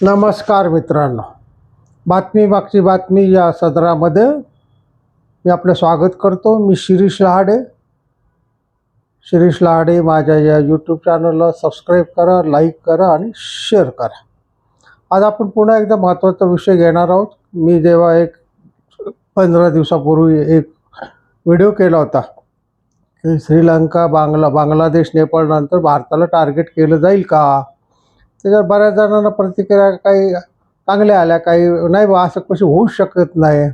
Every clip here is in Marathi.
नमस्कार मित्रांनो. बातमी मागची बातमी या सदरामध्ये मी आपलं स्वागत करतो. मी शिरीष लहाडे. शिरीष लहाडे माझ्या या यूट्यूब चॅनलला सबस्क्राईब करा लाईक करा आणि शेअर करा. आज आपण पुन्हा एकदा महत्त्वाचा विषय घेणार आहोत. मी जेव्हा एक पंधरा दिवसापूर्वी एक व्हिडिओ केला होता की श्रीलंका बांगला बांगलादेश नेपाळनंतर भारताला टार्गेट केलं जाईल का? त्याच्यावर बऱ्याच जणांना प्रतिक्रिया काही चांगल्या आल्या काही नाही बा असं कशी होऊ शकत नाही.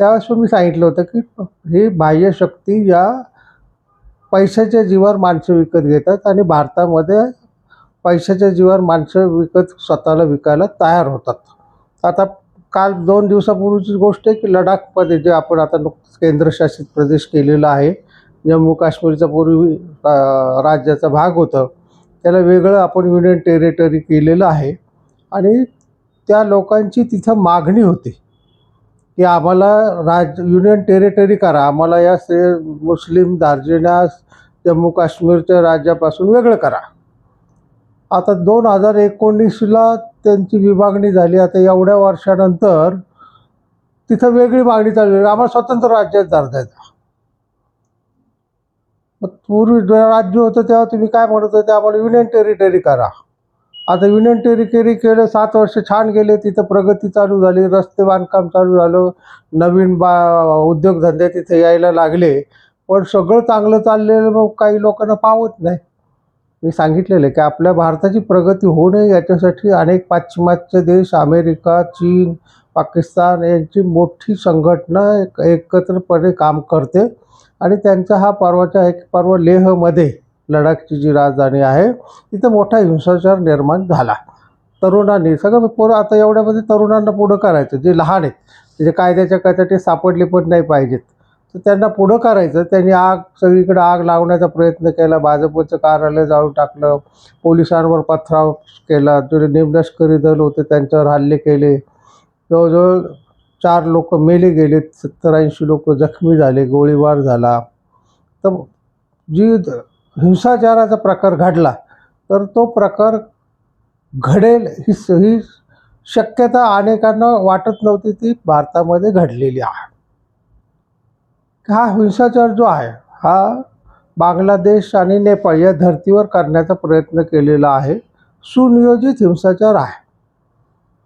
त्यावेळेस मी सांगितलं होतं की ही बाह्यशक्ती या पैशाच्या जीवावर माणसं विकत घेतात आणि भारतामध्ये पैशाच्या जीवावर माणसं विकत स्वतःला विकायला तयार होतात. आता काल दोन दिवसापूर्वीची गोष्ट आहे की लडाखमध्ये जे आपण आता नुकतंच केंद्रशासित प्रदेश केलेला आहे जम्मू काश्मीरचा पूर्वी राज्याचा भाग होतं त्याला वेगळं आपण युनियन टेरिटरी केलेलं आहे. आणि त्या लोकांची तिथं मागणी होती. की आम्हाला राज युनियन टेरिटरी करा. आम्हाला या से मुस्लिम दार्जिनास जम्मू काश्मीरच्या राज्यापासून वेगळं करा. आता दोन हजार एकोणीसला त्यांची विभागणी झाली. आता एवढ्या वर्षानंतर तिथं वेगळी मागणी चालू आहे. आम्हाला स्वतंत्र राज्यात दर्जा द्या पूर्वी जेव्हा राज्य होतं तेव्हा तुम्ही काय म्हणत होते? आम्हाला युनियन टेरिटरी करा. आता युनियन टेरिटरी केलं सात वर्ष छान गेले तिथं प्रगती चालू झाली रस्ते बांधकाम चालू झालं नवीन बा उद्योगधंदे तिथे यायला लागले. पण सगळं चांगलं चाललेलं मग काही लोकांना पावत नाही. मी सांगितलेलं आहे की आपल्या भारताची प्रगती होऊ नये याच्यासाठी अनेक पाश्चिमात्य देश अमेरिका चीन पाकिस्तान यांची मोठी संघटना एक एकत्रपणे काम करते. आणि त्यांचा हा पर्वाचा एक पर्व लेहमध्ये लडाखची जी राजधानी आहे तिथं मोठा हिंसाचार निर्माण झाला. तरुणांनी सगळं पोरं आता एवढ्यामध्ये तरुणांना पुढं करायचं जे लहान आहेत जे कायद्याच्या कायद्यासाठी सापडले पण नाही पाहिजेत. तर त्यांना पुढं करायचं त्यांनी आग सगळीकडे आग लावण्याचा प्रयत्न केला भाजपचं कार्यालय जाळून टाकलं पोलिसांवर पथराव केला जे निमलष्करी दल होते त्यांच्यावर हल्ले केले. जवळजवळ चार लोक मेले गेले सत्तर ऐंशी लोक जखमी झाले गोळीबार झाला. तर जी हिंसाचाराचा प्रकार घडला तर तो प्रकार घडेल ही स- ही शक्यता अनेकांना वाटत नव्हती ती भारतामध्ये घडलेली आहे. हा हिंसाचार जो आहे हा बांगलादेश आणि नेपाळ या धर्तीवर करण्याचा प्रयत्न केलेला आहे. सुनियोजित हिंसाचार आहे.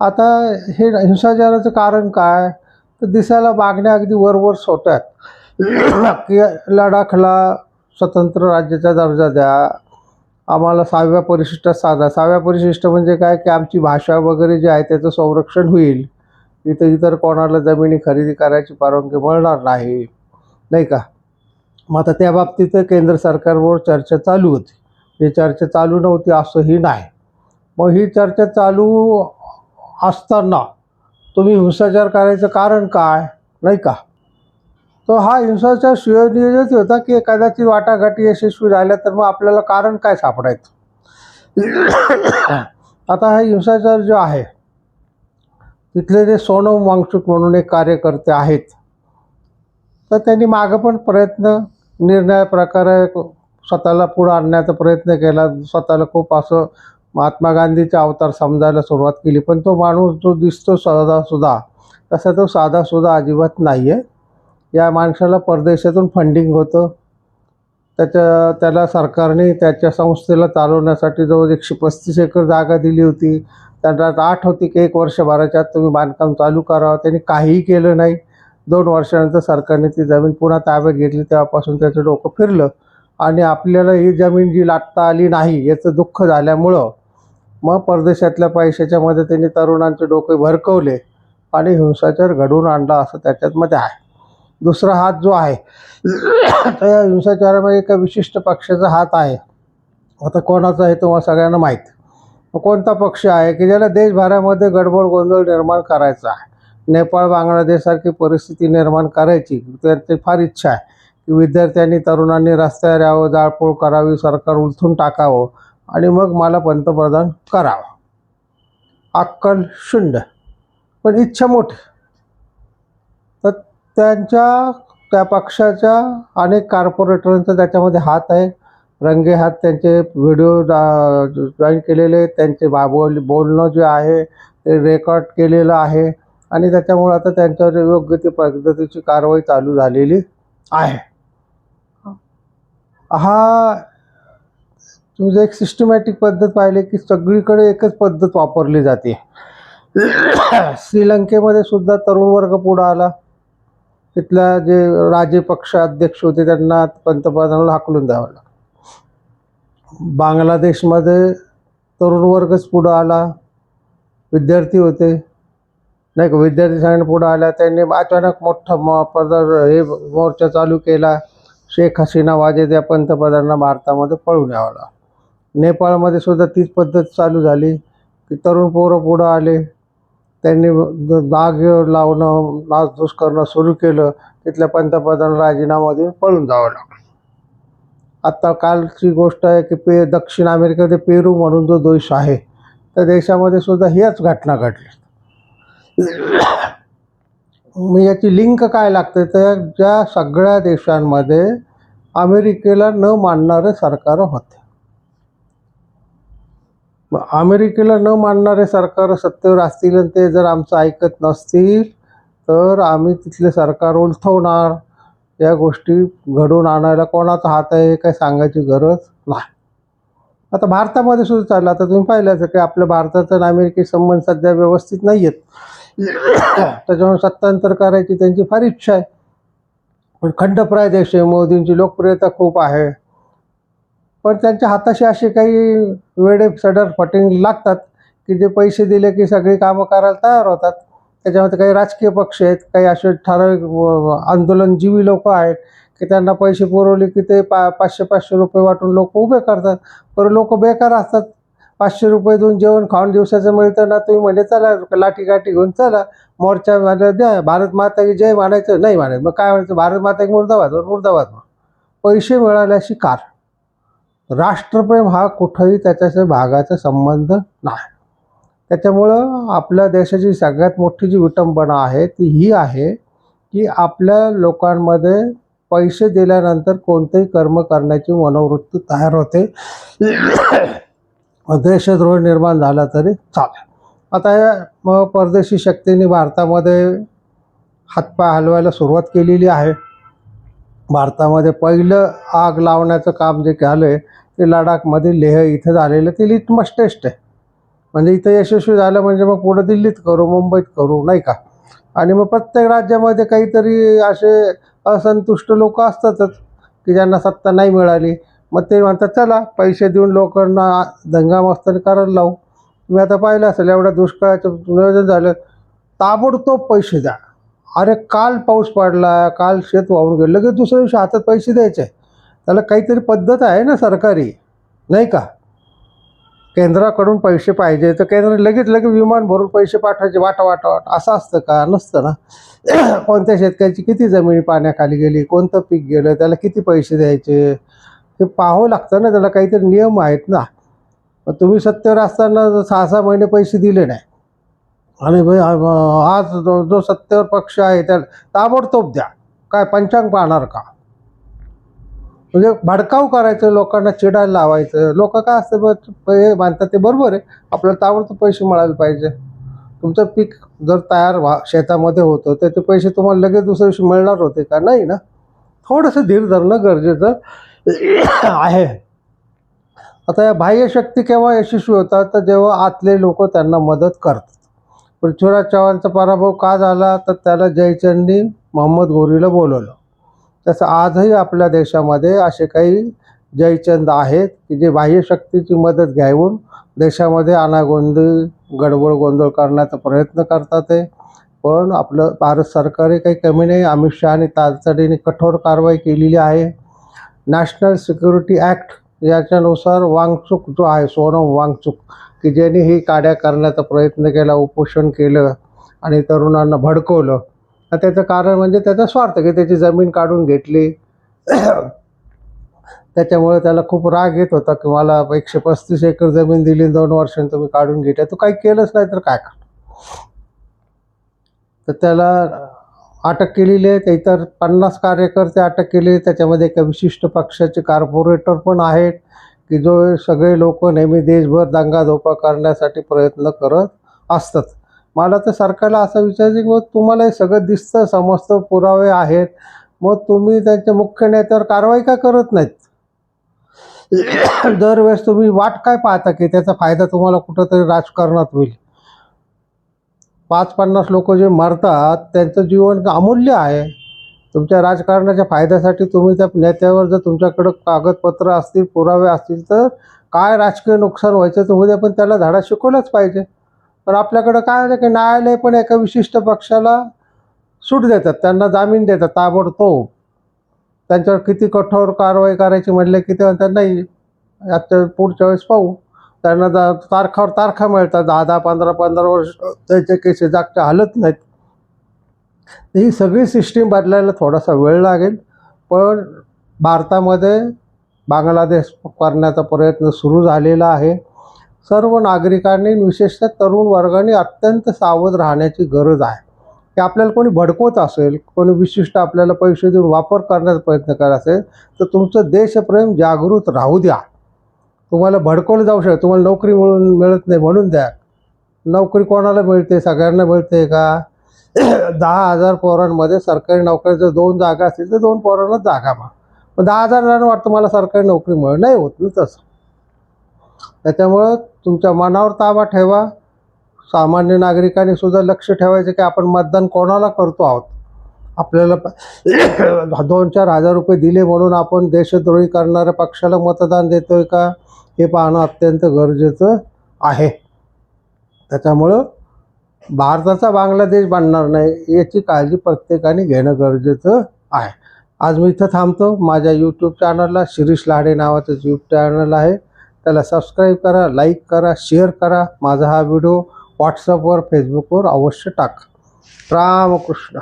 आता हे हिंसाचाराचं कारण काय? तर दिसायला मागण्या अगदी वरवर सोट्यात. की लडाखला स्वतंत्र राज्याचा दर्जा द्या. आम्हाला सहाव्या परिशिष्टात साधा. सहाव्या परिशिष्ट म्हणजे काय? की आमची भाषा वगैरे जी आहे त्याचं संरक्षण होईल. इथं इतर कोणाला जमिनी खरेदी करायची परवानगी मिळणार नाही. नाही का? मग आता त्या बाबतीत केंद्र सरकारवर चर्चा चालू होती. ही चर्चा चालू नव्हती असंही नाही. मग ही चर्चा चालू असताना तुम्ही हिंसाचार करायचं कारण काय? नाही का? तो हा हिंसाचार सुयोनियोजित होता की कदाचित वाटाघाटी यशस्वी झाल्या तर मग आपल्याला कारण काय सापडायचं? आता हा हिंसाचार जो आहे तिथले जे सोनम वांगचूक म्हणून एक कार्यकर्ते आहेत तर त्यांनी मागं पण प्रयत्न निर्णय प्रकारे स्वतःला पुढं आणण्याचा प्रयत्न केला. स्वतःला खूप असं महात्मा गांधीचा अवतार समजायला सुरुवात केली पण तो माणूस जो दिसतो साधासुद्धा तसा तो साधासुद्धा अजिबात नाही आहे या माणसाला परदेशातून फंडिंग होतं. त्याच्या त्याला सरकारने त्याच्या संस्थेला चालवण्यासाठी जवळ एकशे पस्तीस एकर जागा दिली होती. त्यांना आठ होती की एक वर्षभराच्या आत तुम्ही बांधकाम चालू करावं त्यांनी काहीही केलं नाही. दोन वर्षानंतर सरकारने ती जमीन पुन्हा ताब्यात घेतली. तेव्हापासून त्याचं डोकं फिरलं. आणि आपल्याला ही जमीन जी लाटता आली नाही याचं दुःख झाल्यामुळं मग परदेशातल्या पैशाच्या मदतीने तरुणांचे डोके भरकवले आणि हिंसाचार घडवून आणला असं त्याच्यातमध्ये आहे. दुसरा हात जो आहे तर या हिंसाचारामध्ये एका विशिष्ट पक्षाचा हात आहे. आता कोणाचा आहे तुम्हाला सगळ्यांना माहीत. कोणता पक्ष आहे की ज्याला देशभरामध्ये गडबड गोंधळ निर्माण करायचा आहे? नेपाळ बांगलादेशसारखी परिस्थिती निर्माण करायची त्यांची फार इच्छा आहे की विद्यार्थ्यांनी तरुणांनी रस्त्यावर यावं जाळपोळ करावी सरकार उलथून टाकावं आणि मग मला पंतप्रधान करावं. अक्कल शून्य पण इच्छा मोठी. तर त्यांच्या त्या पक्षाच्या अनेक कॉर्पोरेटरांचा त्याच्यामध्ये हात आहे. रंगे हात त्यांचे व्हिडिओ जॉईन केलेले त्यांचे बा बोल बोलणं जे आहे ते रेकॉर्ड केलेलं आहे. आणि त्याच्यामुळे आता त्यांच्यावर योग्य ती पद्धतीची कारवाई चालू झालेली आहे. हा तुम्ही जर एक सिस्टमॅटिक पद्धत पाहिली की सगळीकडे एकच पद्धत वापरली जाते. श्रीलंकेमध्ये सुद्धा तरुण वर्ग पुढं आला. तिथल्या जे राजे पक्ष अध्यक्ष होते त्यांना पंतप्रधानाला हाकलून द्यावं लागलं. बांगलादेशमध्ये तरुण वर्गच पुढं आला. विद्यार्थी होते. नाही का विद्यार्थी संघटना पुढं आल्या. त्यांनी अचानक मोठा म पदर हे मोर्चा चालू केला. शेख हसीना वाजेद या पंतप्रधानांना भारतामध्ये पळून यावं लागलं. नेपाळमध्ये सुद्धा तीच पद्धत चालू झाली की तरुण पोरं पुढं आले त्यांनी नाग दाग लावणं नासधूस करणं सुरू केलं तिथल्या पंतप्रधान राजीनामा देऊन पळून जावं लागलं. आत्ता कालची गोष्ट आहे की पे दक्षिण अमेरिकेमध्ये पेरू म्हणून जो देश आहे त्या देशामध्ये सुद्धा हीच घटना घडली मग याची लिंक काय लागते? तर ज्या सगळ्या देशांमध्ये अमेरिकेला न मानणारे सरकार होते. अमेरिकेला न मानणारे सरकार सत्तेवर असतील आणि ते जर आमचं ऐकत नसतील तर आम्ही तिथले सरकार उलथवणार. या गोष्टी घडवून आणायला कोणाचा हात आहे काय काही सांगायची गरज नाही. आता भारतामध्ये सुद्धा चाललं. आता तुम्ही पाहिलं की आपल्या भारताचा आणि अमेरिकी संबंध सध्या व्यवस्थित नाही आहेत त्याच्यामुळे सत्तांतर करायची त्यांची फार इच्छा आहे. पण खंडप्राय देश आहे. मोदींची लोकप्रियता खूप आहे. पण त्यांच्या हाताशी असे काही वेडे सडर फटिंग लागतात की जे पैसे दिले की सगळी कामं करायला तयार होतात. त्याच्यामध्ये काही राजकीय पक्ष आहेत काही असे ठराविक आंदोलनजीवी लोक आहेत की त्यांना पैसे पुरवले की ते पा पाचशे पाचशे रुपये वाटून लोक उभे करतात. पण लोक बेकार असतात. पाचशे रुपये देऊन जेवण खाऊन दिवसाचं मिळतं ना तुम्ही म्हणजे चला लाठी गाठी घेऊन चला मोर्चा द्या भारत माता की जय म्हणायचं. नाही म्हणायचं. मग काय म्हणायचं? भारत माता की मुर्दाबाद मुर्दाबाद. मग पैसे मिळाल्याशी कार. राष्ट्रप्रेम हा कुठंही त्याच्याशी भागाचा संबंध नाही. त्याच्यामुळं आपल्या देशाची सगळ्यात मोठी जी विटंबना आहे ती ही आहे की आपल्या लोकांमध्ये पैसे दिल्यानंतर कोणतेही कर्म करण्याची मनोवृत्ती तयार होते. देशद्रोह निर्माण झाला तरी चालेल. आता या मग परदेशी शक्तींनी भारतामध्ये हातपाय हलवायला सुरुवात केलेली आहे. भारतामध्ये पहिलं आग लावण्याचं काम जे झालं आहे ते लडाखमध्ये लेह इथं झालेलं ते लिटमस टेस्ट आहे. म्हणजे इथं यशस्वी झालं म्हणजे मग पुढं दिल्लीत करू मुंबईत करू नाही का? आणि मग प्रत्येक राज्यामध्ये काहीतरी असे असंतुष्ट लोक असतातच की ज्यांना सत्ता नाही मिळाली. मग ते म्हणतात चला पैसे देऊन लोकांना दंगा दंगामस्तानी करायला लावू. तुम्ही आता पाहिलं असेल एवढ्या दुष्काळाचं नियोजन झालं. ताबडतोब पैसे द्या. अरे काल पाऊस पडला काल शेत वाहून गेलं लगेच दुसऱ्या दिवशी हातात पैसे द्यायचे. त्याला काहीतरी पद्धत आहे ना सरकारी नाही का? केंद्राकडून पैसे पाहिजे तर केंद्र लगेच लगेच विमान भरून पैसे पाठवायचे वाटा वाटा वाटा. असं असतं का? नसतं ना? कोणत्या शेतकऱ्याची किती जमिनी पाण्याखाली गेली कोणतं पीक गेलं त्याला किती पैसे द्यायचे? हे पाहावं लागतं ना त्याला काहीतरी नियम आहेत ना. मग तुम्ही सत्तेवर असताना जर सहा सहा महिने पैसे दिले नाही. आणि भाई आज जो जो सत्तेवर पक्ष आहे त्याला ताबडतोब द्या. काय पंचांग पाहणार का? म्हणजे भडकाव करायचं लोकांना चिडायला लावायचं. लोक काय असतं हे मानतात ते बरोबर आहे. आपल्याला ताबडतोब पैसे मिळायला पाहिजे. तुमचं पीक जर तयार व्हा शेतामध्ये होतं तर ते पैसे तुम्हाला लगेच दुसऱ्या दिवशी मिळणार होते का? नाही ना? थोडंसं धीर धरणं गरजेचं आहे. आता या बाह्य शक्ती केव्हा यशस्वी होतात तर जेव्हा आतले लोक त्यांना मदत करतात. पृथ्वीराज चव्हाणचा पराभव का झाला? तर त्याला जयचंदनी मोहम्मद घोरीला बोलवलं. तसं आजही आपल्या देशामध्ये असे काही जयचंद आहेत की जे बाह्य शक्तीची मदत घ्यावून देशामध्ये अनागोंदी गडबड गोंधळ करण्याचा प्रयत्न करतात ते. पण आपलं भारत सरकारही काही कमी नाही. अमित शहाने तातडीने कठोर कारवाई केलेली आहे. नॅशनल सिक्युरिटी ॲक्ट याच्यानुसार वांगचूक जो आहे सोनम वांगचूक की ज्यांनी ही काड्या करण्याचा प्रयत्न केला उपोषण केलं आणि तरुणांना भडकवलं. तर त्याचं कारण म्हणजे त्याचा स्वार्थ की त्याची जमीन काढून घेतली. त्याच्यामुळे त्याला खूप राग येत होता की मला एकशे पस्तीस एकर जमीन दिली दोन वर्षांनी तुम्ही काढून घेतल्या तू काही केलंच नाही तर काय कर तर त्याला अटक केलेली आहे. ते इतर पन्नास कार्यकर्ते अटक केले त्याच्यामध्ये एका विशिष्ट पक्षाचे कार्पोरेटर पण आहेत की जो सगळे लोक नेहमी देशभर दंगाधोपा करण्यासाठी प्रयत्न करत असतात. मला तर सरकारला असं विचारायचं की मग तुम्हाला हे सगळं दिसतं समजतं पुरावे आहेत. मग तुम्ही त्यांच्या मुख्य नेत्यावर कारवाई का करत नाहीत? दरवेळेस तुम्ही वाट काय पाहता की त्याचा फायदा तुम्हाला कुठंतरी राजकारणात होईल? पाच पन्नास लोक जे मरतात त्यांचं जीवन अमूल्य आहे. तुमच्या राजकारणाच्या फायद्यासाठी तुम्ही त्या नेत्यावर जर तुमच्याकडं कागदपत्र असतील पुरावे असतील तर काय राजकीय नुकसान व्हायचं तर उद्या पण त्याला धडा शिकवलाच पाहिजे. पण आपल्याकडं काय आलं की न्यायालय पण एका विशिष्ट पक्षाला सूट देतात त्यांना जामीन देतात ताबडतोब. त्यांच्यावर किती कठोर कारवाई करायची म्हटलं की ते म्हणतात नाही आजच्या पुढच्या वेळेस पाहू. त्यांना जा तारखावर तारखा मिळतात. दहा दहा पंधरा पंधरा वर्ष त्याचे केसेस जागच्या हलत नाहीत. ही सगळी सिस्टीम बदलायला थोडासा वेळ लागेल. पण भारतामध्ये बांगलादेश करण्याचा प्रयत्न सुरू झालेला आहे. सर्व नागरिकांनी विशेषतः तरुण वर्गाने अत्यंत सावध राहण्याची गरज आहे. की आपल्याला कोणी भडकवत असेल कोणी विशिष्ट आपल्याला पैसे देऊन वापर करण्याचा प्रयत्न करत असेल तर तुमचं देशप्रेम जागृत राहू द्या. तुम्हाला भडकवलं जाऊ शकतं तुम्हाला नोकरी मिळून मिळत नाही म्हणून द्या. नोकरी कोणाला मिळते? सगळ्यांना मिळते का? दहा हजार पोरांमध्ये सरकारी नोकरी जर दोन जागा असतील तर दोन पोरांना जागा मा पण दहा हजार जणांना वाटतं मला सरकारी नोकरी मिळेल नाही होत ना तसं. त्याच्यामुळं तुमच्या मनावर ताबा ठेवा. सामान्य नागरिकांनी सुद्धा लक्ष ठेवायचं की आपण मतदान कोणाला करतो आहोत? आपल्याला दोन चार हजार रुपये दिले म्हणून आपण देशद्रोही करणाऱ्या पक्षाला मतदान देतोय का? हे पाहणं अत्यंत गरजेचं आहे. त्याच्यामुळं भारताचा बांगलादेश बनणार नाही याची काळजी प्रत्येकाने घेणं गरजेचं आहे. आज मी इथं थांबतो. माझ्या यूट्यूब चॅनलला शिरीष लाडे नावाचं यूट्यूब चॅनल आहे. त्याला सबस्क्राईब करा लाईक करा शेअर करा. माझा हा व्हिडिओ व्हॉट्सअपवर फेसबुकवर अवश्य टाका. रामकृष्ण